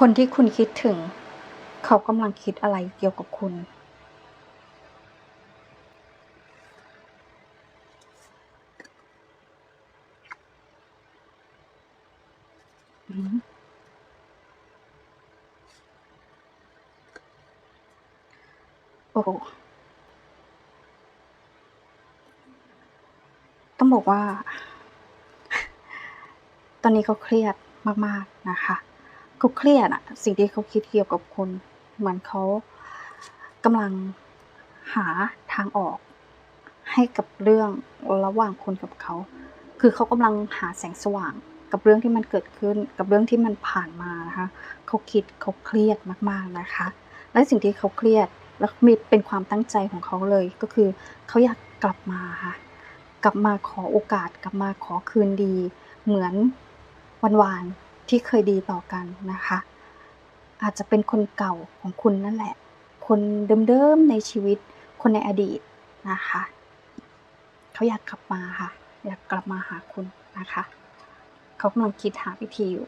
คนที่คุณคิดถึง เขากำลังคิดอะไรเกี่ยวกับคุณ โอ้ต้องบอกว่า ตอนนี้เขาเครียดมาก ๆ นะคะ เขาเครียดอะสิ่งที่เขาคิดเกี่ยวกับคุณเหมือนเขากำลังหาทางออก ให้กับเรื่องระหว่างคุณกับเขา คือเขากำลังหาแสงสว่างกับเรื่องที่มันเกิดขึ้น กับเรื่องที่มันผ่านมานะคะเขาคิดเขาเครียดมากๆนะคะ และสิ่งที่เขาเครียดแล้วมีเป็นความตั้งใจของเขาเลยก็คือเขาอยากกลับมาค่ะกลับมาขอโอกาส กลับมาขอคืนดี เหมือนวันวาน ที่เคยดีต่อกันนะคะ อาจจะเป็นคนเก่าของคุณนั่นแหละ คนเดิมๆในชีวิต คนในอดีตนะคะ เขาอยากกลับมาค่ะ อยากกลับมาหาคุณนะคะ เขากำลังคิดหาวิธีอยู่